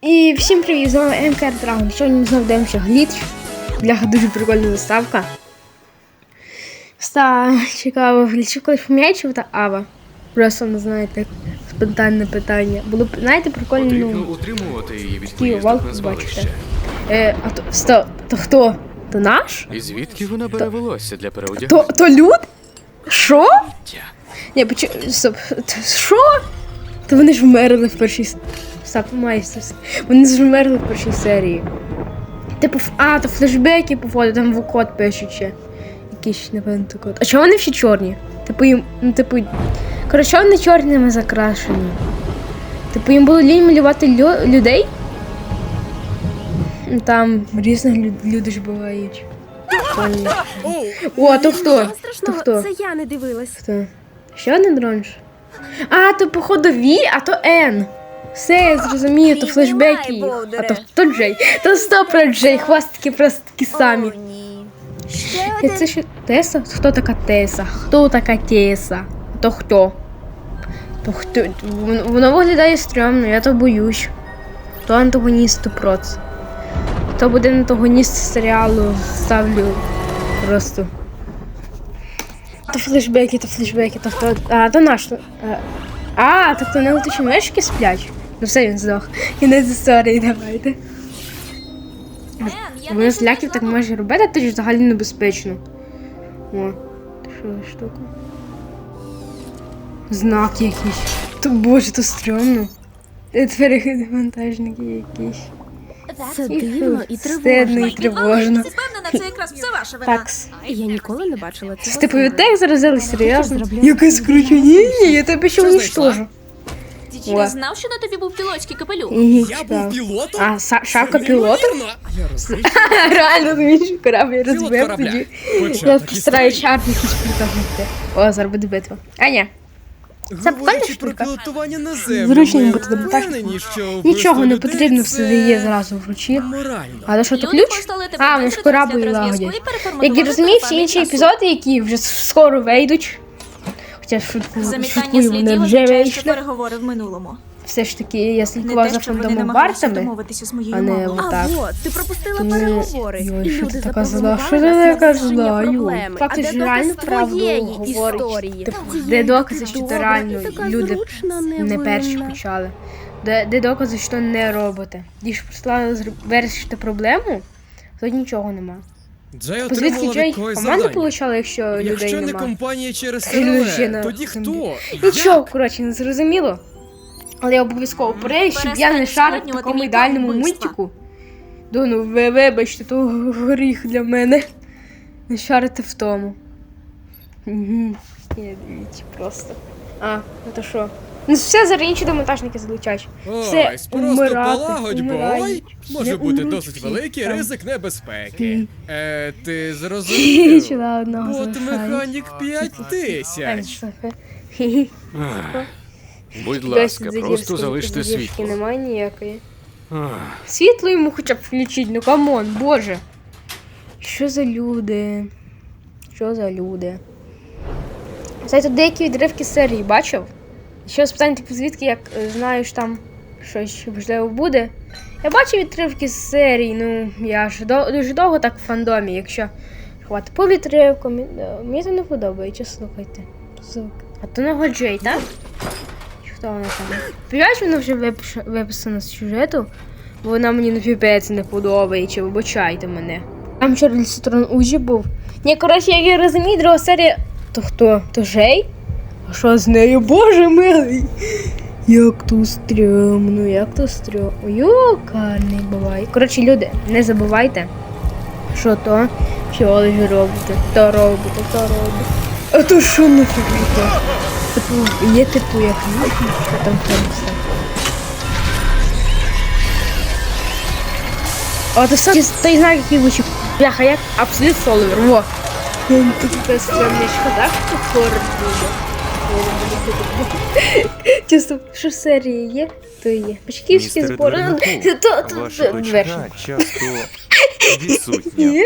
І всім привіт, з вами МК Dragon. Сьогодні ми знову дивимося гліч. Бляха дуже прикольна заставка. Ста цікаво, глічу колись поміняється та Ава. Просто не знаєте, спонтанне питання. Було б, знаєте, прикольно. Потрібно Ну, утримувати її від Такий поїздок на звалище. бачите. е, а то, стоп, то хто? То наш? І звідки вона бере волосся для То, переодягання? то люд? Що? Ні, почу... Стоп. Т- Що? То вони ж вмерли в першій с- Стоп, майстер. Вони ж в першій серії. Типу, а, то флешбеки, походу, там в код пишуть ще. Якийсь, напевно, код. А чого вони всі чорні? Типу їм, ну, типу. Коротше, вони чорними закрашені. Типу, їм було лінь малювати лю- людей. Ну, Там різних люд- люди ж бувають. О, а то хто? То хто? це я не дивилась. Хто? Ще один дронж? А, то походу Ві, а то Н. Все, я зрозумію, то флешбеки. їх. А то хто Джей? То сто про Джей, хвостики просто такі самі. Ще це що Теса? Хто така Теса? Хто така Теса? То хто? То хто? Воно, виглядає стрьомно, я то боюсь. То антагоніст 100%. То буде антагоніст серіалу, ставлю просто. То флешбеки, то флешбеки, то хто. А, то наш. А, А, тобто не летучі мешки сплять? Ну все, він здох. Кінець історії, давайте. Вони з ляків так може робити, то ж взагалі небезпечно. О, що за штука? Знак якийсь. То боже, то стрьомно. Це перехід вантажники якісь. Це дивно і Стидно і тривожно. тривожно. Впевнена, це якраз все ваша вина. Такс. Я ніколи не бачила цього. Типу так заразили серйозно. Яке скручення? Ні, я тебе ще уничтожу. Ти О. через знав, що на тобі був пілотський капелюх? Я читав. був пілотом? А, са- шапка Це пілота? Я. Реально, він корабль розбив корабля. тоді. Я Початок постараюсь історії. шарп якийсь притягнути. О, зараз буде битва. А, ні. Це прикольна Говорячи про штука. пілотування на землю, Зручно ми впевнені, що Нічого вбивство не людей потрібно, все є зразу в руці. Морально. Але що то Люди ключ? поставили тебе А, вони ж трансляцію кораблі зв'язку лагодять. переформатували Як я розумію, всі телефонний інші часу. епізоди, які вже скоро вийдуть. Хоча шутку, Замітання шуткую, вони слідів вже означає, що вийшли. переговори в минулому. Все ж таки, я Не слідкувала за Бартами, домовитися з моєю а не мамою. отак. Вот, ти пропустила Тому- переговори. Йой, і що люди ти така зла? Що ти на така зла? Проблеми. Так, ти де ж доказ реально правду твоєї говорить. історії? Типу, Де докази, що то реально люди не перші почали. Де, де докази, що не робите. Ті ж прислали вирішити проблему, тут нічого нема. Джей отримала від когось команду завдання. получала, якщо людей Якщо не нема? компанія через СРВ, тоді хто? Нічого, коротше, не зрозуміло. Але я обов'язково перевірю, щоб я не шарив в такому ідеальному мультику. Да ну ви вибачте, то гріх для мене. Не шарити в тому. Угу. Я дивіться просто. А, ну то що? Ну все зараз інші демонтажники залучать. Все, Ой, просто умирати, полагодь, бо умирають. може Не бути умруть досить всі великий там. ризик небезпеки. Е, ти зрозумів? Чула одного Бот залишають. механік 5 Ай, тисяч. слухай. Хі-хі. Ах, Будь ласка, просто залиште задірськи світло. Немає ніякої. Ах, Світло йому хоча б включить, ну камон, боже. Що за люди? Що за люди? Кстати, деякі відривки з серії бачив. Ще спитання, типу, звідки як е, знаєш там щось можливо буде. Я бачив відривки з серії, ну я ж до- дуже довго так в фандомі, якщо хвати по відривкам. е, Мені це не подобається, слухайте. Звук. А то не Джей, так? Чи хто вона там? Півач вона вже випиш- виписана з сюжету, бо вона мені на піпець не подобається, вибачайте мене. Там Чарлі Строн Узі був. Ні, коротше, як я розумію, друга серія. То хто? То Жей? Що з нею? Боже милий! Як то стрьомно, як то стрьомно. Йокарний буває. Коротше, люди, не забувайте, що то, що ви робите. То робите, то робите. А то що не робите? Типу, є типу як що там все. А то все, той знак, який вичіп. Бляха, як абсолют фоловер, во. Така стрімничка, так? Хор буде. Чисто, що серії є, то і є. Містере збори. Двернику, То, то, Ваша дочка часто відсутня.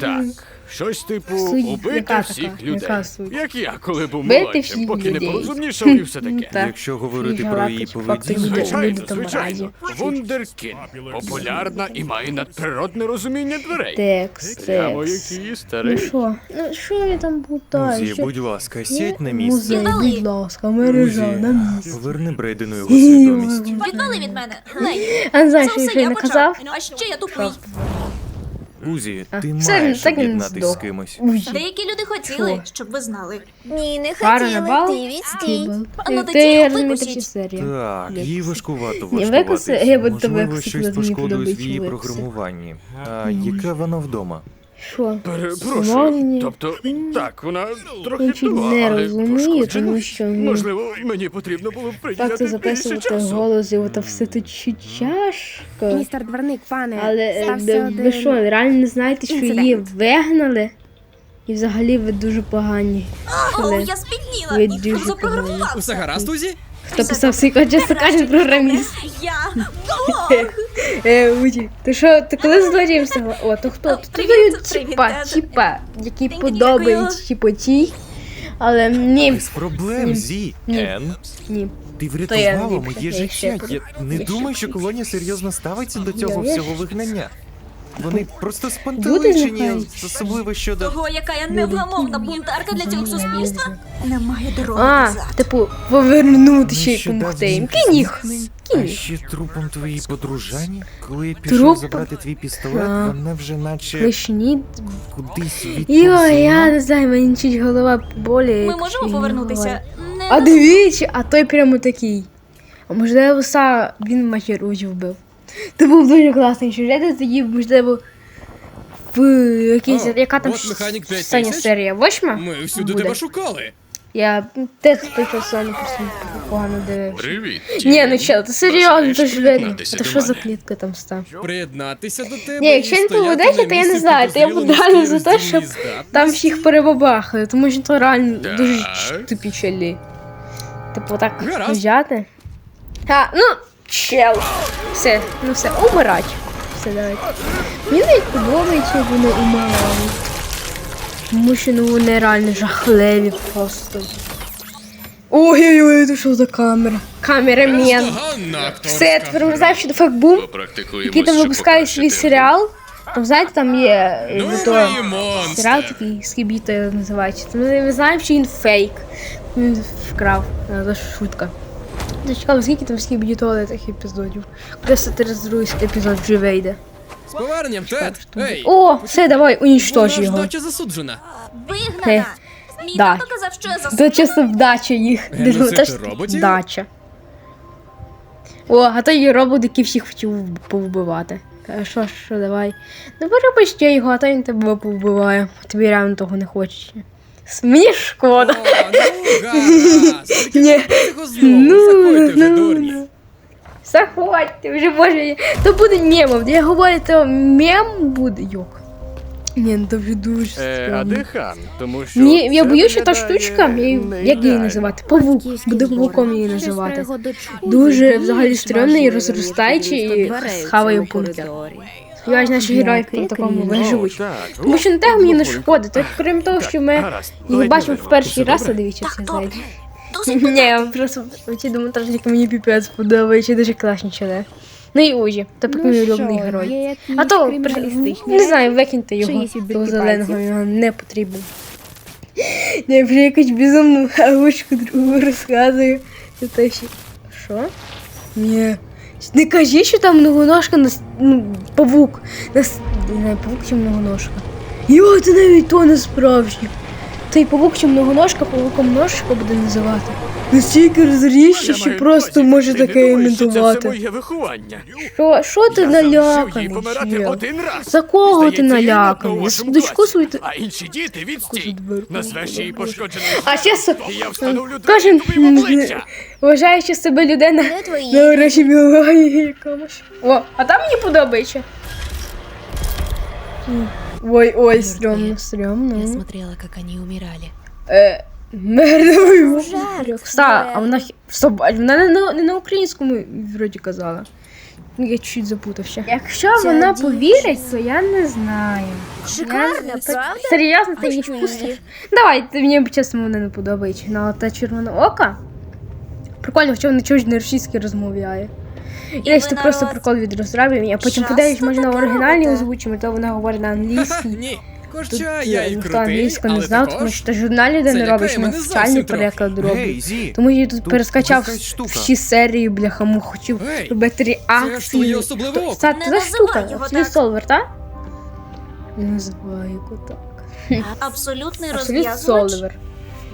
Так, Щось типу убити яка всіх така? людей. Яка суть? Як я, коли був Бити молодшим, всіх поки не людей. порозумнішав і все Ну, таке. так. Якщо говорити про її галактич, поведінку, Звичайно, люди там звичайно. Вундеркін. Популярна і має надприродне розуміння дверей. Текст, Прямо текст. як її Ну старий. що? Ну що я там бутаю? Музі, будь ласка, сядь на Музей, місце. будь ласка, мережа Музі, на місці. поверни Брейдену його свідомість. Відвали від мене. Лей. А не знаю, Це що я все ще я не почав. казав. А ще я тупий. Узі, ти маєш так він об'єднатись з здох. кимось. Деякі люди хотіли, Що? щоб ви знали. Ні, не Пара на бал? хотіли, ти відстій. Тибл. А ну, Ти тоді я розумію, викусіть. такі серії. Так, їй важкувато Ні, влаштуватись. я буду тебе Можливо, щось мені пошкодилось в подобається її програмуванні. А яка вона вдома? Що? Перепрошую. Тобто, так, вона трохи Нічого туга, не але розумію, тому що, ну, Можливо, мені потрібно було Так це записувати голос, і ото все тут чуть тяжко. Містер Дверник, пане, Але е, ви- що, реально не знаєте, що інцидент. її вигнали? І взагалі ви дуже погані. О, Але я спітніла. ви дуже запрограмував? Усе гаразд, Узі? Хто писав свій код, часто каже програміст. Я. Е, Уді, ти що, ти коли з злодієм стала? О, то хто? Тут Привіт, дають які Дякую. подобаються, типу ті. Але ні, Без проблем, Ні. Зі. Ен, ні. ти врятувала моє життя. Я не думаю, що колонія серйозно ставиться до цього всього вигнання. Вони просто спантеличені, особливо щодо. Того, яка я невгамовна бунтарка для цього суспільства. Немає дороги А, типу, повернути ще й допомогти їм. Кініх. А ще трупом твоєї подружані, коли я пішов Труп? забрати твій пістолет, А. вона вже наче Лишні. кудись Йо, я не знаю, мені чуть голова боліє. Ми можемо повернутися. Не А дивіться, а той прямо такий. А можливо, са він Махерузі вбив. Це був дуже класний сюжет, тоді, можливо, в якійсь, О, яка там от механік 5000. остання серія? Восьма? Ми всюди Буде. тебе шукали. Я теж той час саме просто погано дивився. Привіт. Ні, ну чел, це серйозно, це ж видно. приєднатися Це до що за мене? клітка там став? Приєднатися до тебе. Ні, якщо і він стояти поведеться, на то я не місці знаю, то я буду підозріло реально за те, щоб роздільній Там всіх перебабахали, тому що то реально Так. дуже ч- тупі челі. Типу так Гаразд. взяти. А, ну, чел. Все, ну все, умирать. Все, давайте. Мені навіть подобається, як вони умирають. Тому що ну вони реально жахливі просто. Ой-ой-ой, це що за камера? Камерамен. Все, тепер ви гра. знаєте, що Факбум, Попрактикуємось, який там випускає свій серіал. Там, знаєте, там є е, Ну то, серіал такий скібіто називається. Тому ми знаємо, що він фейк. Він вкрав. Це шутка. Зачекав, скільки там скібіто тих епізодів. Коли 132 епізод вже вийде. З поверненням, Тед. Ей, О, все, давай, унічтож вона ж його. доча засуджена. Вигнана. Мій Да. тато казав, що я Це засуджена. чисто вдача їх. Геноцид ж роботів? Вдача. О, а то є робот, який всіх хотів повбивати. Що, що, давай. Ну вироби ще його, а то він тебе повбиває. Тобі реально того не хочеться. Мені шкода. О, ну гаразд. Ні. Знову, Ну, заходьте вже, ну, дурні. ну. Заходьте, вже боже. То буде мемом. Я говорю, то мем буде. Йок. Ні, ну то вже дуже Е, а стрьомно. хан? Тому що Ні, я це боюсь, що та виглядає штучка, я її- не як її ідеально. називати? Павук. Буду павуком її називати. Дуже взагалі стрьомний і розростаючий і схаває бункер. Я ж наші герої на такому виживуть. Тому що на те мені не шкода. Так крім того, що ми їх бачимо в перший раз, а дивіться Так, зайде. Ні, я просто ці монтажники мені піпець подобаються, дуже класні чили. Ну і Ужі, то поки мій улюблений герой. А то не знаю, викиньте його, того зеленого його не потрібен. Я вже якусь безумну авушку другу розказую. Це те ще. Що? Ні. Не кажи, що там многоножка на ну, павук. На, не павук чи многоножка. Йо, це навіть то не справжнє. Цей павук чи многоножка, павуком ножка буде називати. Настільки розріжче, що просто може таке імітувати. моє виховання. Що, що ти Я наляканий? помирати чел? один раз. За кого ти Здається, у наляканий? Дочку свою ти- А інші діти відстій. Назвеш її пошкодженою. А І я встановлю кожен тобі в обличчя. вважаючи себе людина Де твої? на гроші біології якомусь. О, а там мені подобається. Ой, ой, стрьомно, стрьомно. Я смотрела, как они умирали. Е, Мертвий Жертви. А вона хі- стоп, вона не на, не на українському вроді казала. Я чуть запутався. Якщо вона повірить, то я не знаю. Шикарно, Я- правда? Серйозно, ти її впустиш? Давай, ти мені чесно вона не подобається. Ну, та червона ока. Прикольно, що вона чогось на російській розмовляє. І десь це просто прикол від розробів, а потім часто подивись, може на таке оригінальній озвучимо, то вона говорить на англійській. Хоча я і ніхто крутий, англійську не але знав, також... тому що ти журналі, де це не робиш лякає мене навчальний зовсім трохи. переклад. Гей, Зі, Тому я тут Тут перескачав якась штука. всі серії, бляха, му хотів Гей, робити Це ж твоє реакції. особливе око. Це Не та називай штука, його твій так. солвер, так? Не називаю його так. Абсолютний Абсолют розв'язувач. солвер.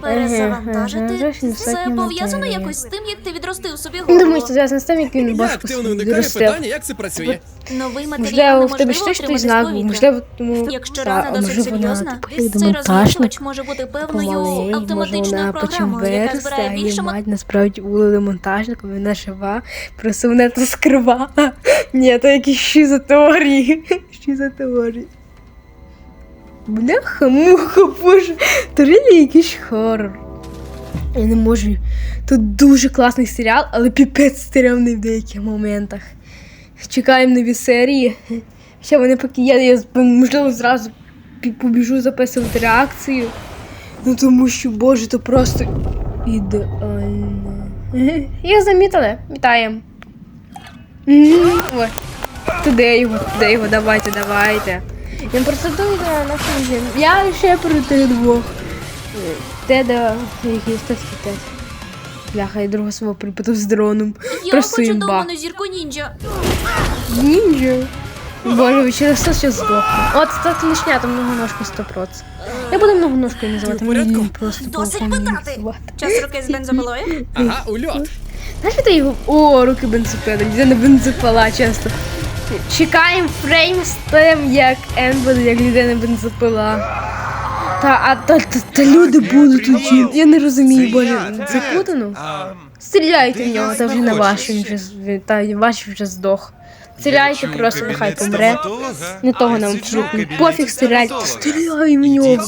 Перезавантажити. Це пов'язано якось з тим, як ти відростив собі Ну, Думаю, що зв'язано з тим, як він Я башку активно уникаю відростив. питання, як це працює. Новий матеріал Можливо, в тебе неможливо штучний отримати з знак, повітря. можливо, тому... Якщо рана а досить може вона, серйозна, типу, цей монтажник може бути певною помалий, може автоматичною вона програмою, яка збирає більше мать насправді улили монтажником, вона жива, просто вона це скривала. Ні, то якісь що за Бляха, муха, боже, реально якийсь хорор. Я не можу. Тут дуже класний серіал, але піпець стрімний в деяких моментах. Чекаємо нові серії. Ще вони поки є, я можливо зразу побіжу записувати реакцію. Ну тому що, боже, то просто ідеально. Я замітили. Вітаємо. Туди його, туди його, давайте, давайте. Він просто думає на нашому жінку. Я ще проти двох. Теда, який статки тед. Бляха, я другого свого припитав з дроном. Я Просто хочу імба. довбану зірку ніндзя. Ніндзя. Боже, ви через все ще здохне. От, кстати, лишня, там многоножка 100%. Я буду многоножкою називати, Ти в порядку? мені просто Досить не питати. називати. Час руки з бензопилою. Ага, ульот. Знаєш, ти його. О, руки бензопила, людина бензопила часто. Чекаємо фрейм з тим, як Ен як людина бензопила. Та, а та, та, та люди будуть тут. Я не розумію, боже, запутано. А, Стріляйте в нього, та вже не ваш, він вже та ваш вже здох. Стріляйте просто, нехай помре. Не того нам абсолютно пофіг стріляйте. Стріляй в нього.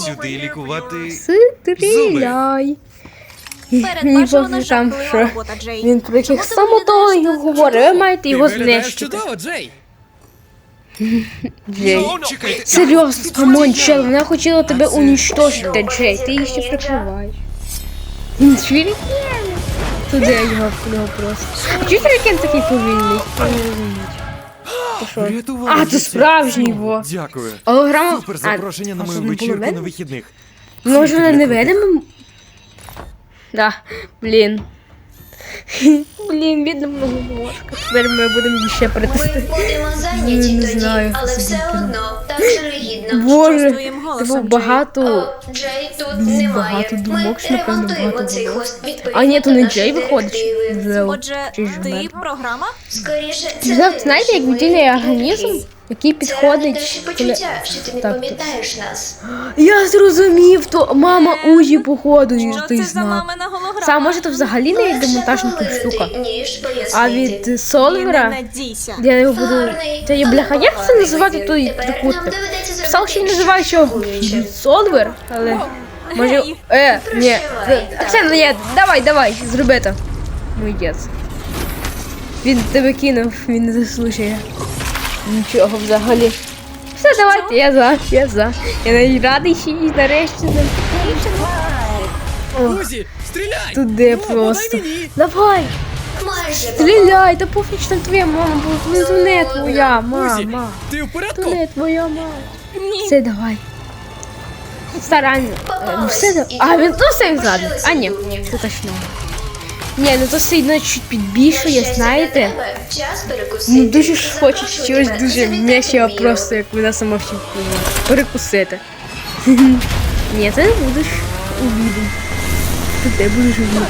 Стріляй. Мені пофіг там, що він про яких так говорить, ви маєте його знищити. чудово, Джей. Джей. Серйозно, камон, чел, вона хотіла тебе унічтожити, Джей, ти її ще прикриваєш. Чвірі? Туди його його просто. А чого Рікен такий повільний? Я не розумію. А, це справжній во. Дякую. Голограма. Супер запрошення на мою вечірку на вихідних. Може, не для? Да, блін. Блін, бідна многоможка. Тепер ми будемо ще Ми притести. будемо зайняті не тоді, знаю, але все одно так жалюгідно. Боже, твоїм голосом, багато. О, Джей тут немає. багато думок, Ми що, напевно, ремонтуємо багато цей думок. відповідно А ні, то не Джей виходить. директиви. Отже, Чи ж ти програма? Скоріше, це знаєте, як наш організм, який. Це підходить. наші почуття, що ти не Так, пам'ятаєш нас. Я зрозумів, то мама Ужі, походу, Що це за мамина голограма? Сам може то взагалі не Легше демонтажна тут штука. А від Солвера, я його буду. Та є бляха, як це називати той трикутник? Писав, що він називає що. Солвер, але. Може. Е, ні. Оксана, ні, давай, давай, зроби то. Молодець. Він тебе кинув, він не заслужує. Нічого взагалі. Все, давайте, я за, я за. Я навіть радий, що їй нарешті не Ох, стріляй! туди Ну, просто. Давай, стріляй, та пофіг, що там твоя мама, бо це не твоя Узі, мама. ти в То порядку? не твоя мама. Ні. Все, давай. Старання. Все, а, він то все ззаду. А, ні, це точно. Ні, ну то сильно чуть підбільшує, знаєте. Ну дуже ж чогось тебе. дуже м'ячого просто, як вона сама всі перекусити. Ні, ти будеш увідом. Ти де будеш увідом.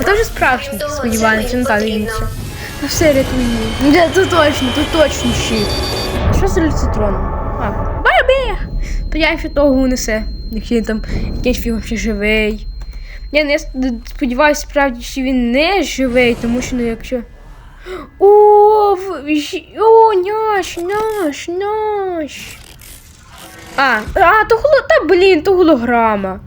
А то вже справжній, Крім сподіваємося, ну так дивіться. Та все рятує. Ні, тут точно, тут точно щит. Що з люцитроном? А, барабех! То я ще того унесе. Якщо там якийсь фігом ще живий. Ні, ну я сподіваюся, справді, що він не живий, тому що ну якщо. О, в- ж- о, няш, няш, няш. А, а, то голо, та блін, то голограма.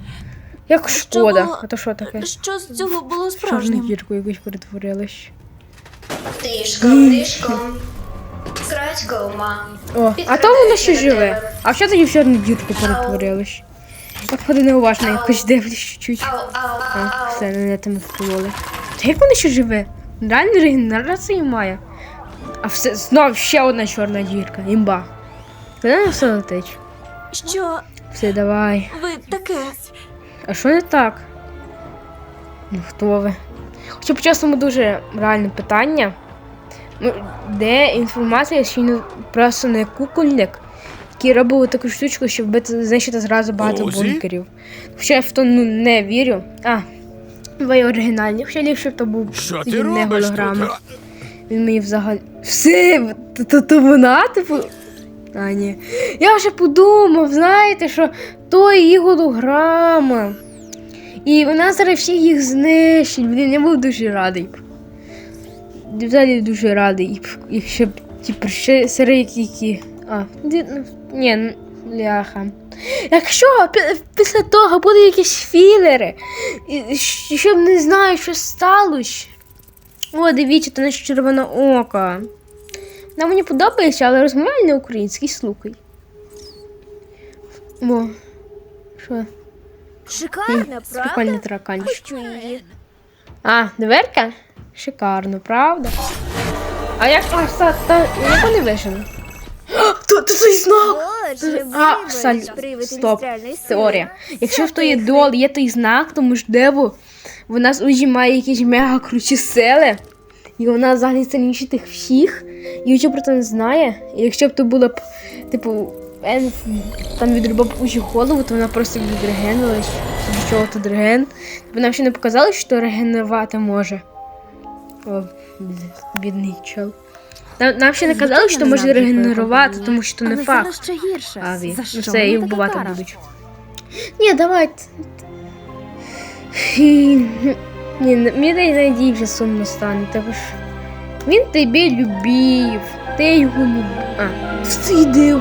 Як шкода. було? А то що таке? Що з цього було справжнім? гірку якусь перетворилась. Тишком, нишком. Крадькома. О, а там воно ще живе. А що тоді в чорну дірку перетворилось? Походу неуважно якось дивлюсь чуть-чуть. А, все, не там вкололи. Та як воно ще живе? Реально регенерації має. А все, знов ще одна чорна дірка. Імба. Куди все летить? Що Все, давай. ви таке? А що не так? Ну хто ви? Хоча по-чесному дуже реальне питання. Ну, де інформація, що він просто не кукольник, який робив таку штучку, щоб бити, знищити зразу багато Озі? бункерів. Хоча я в то ну, не вірю. А, ви оригінальні. Хоча ліпше б то був Що ти не робиш голограма. тут? Він мені взагалі. Все, то, то, то вона, типу. А, ні. Я вже подумав, знаєте, що то її голограма. І вона зараз всіх їх знищить. Блін, я був дуже радий. Взагалі дуже радий, якщо б ті прийшли серед які. А, ну, ні, ляха. Якщо після того будуть якісь філери, щоб не знаю, що сталося. О, дивіться, то наше червоне око. Вона мені подобається, але розмовляє не український, слухай. О, що? Шикарно, Прикольний тараканчик. А, дверка? Шикарно, правда? А як аж та, та як вони вижили? Тут той знак! Боже, А, саль... Стоп. Теорія. Якщо в тої дол є той знак, то можливо вона з Уджі має якісь мега круті сили. І вона взагалі сильніше тих всіх. І Уджі про це не знає. І якщо б то було б, типу, Ен там відрубав б голову, то вона просто відрегенилась. До чого тут реген? Вона ще не показала, що регенерувати може. О, бідний чел. Нам, нам ще не казали, що може регенерувати, тому що не факт. зараз ще гірше. А, ви. За Ну що і вбивати будуть. Ні, давайте. Ні, не- мені надій вже сумно стане, тому що він тебе любив, ти його любив. А, ти йди,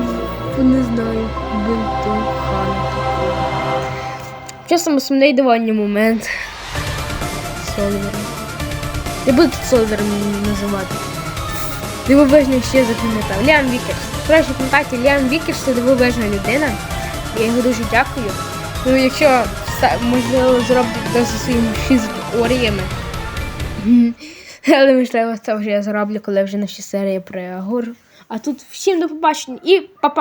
не знаю, бунту хана. Часом сумний довольний момент. Солвером. Не буду тут Солвером називати. Дивовижно ще запам'ятав. Ліам Вікерс. Прошу пам'ятати, Ліам Вікерс це дивовижна людина. Я його дуже дякую. Ну, якщо можливо зроблю зі своїми фізоріями. Але можливо, це вже я зроблю, коли вже наші серії про Агур. А тут всім до побачення і па-па!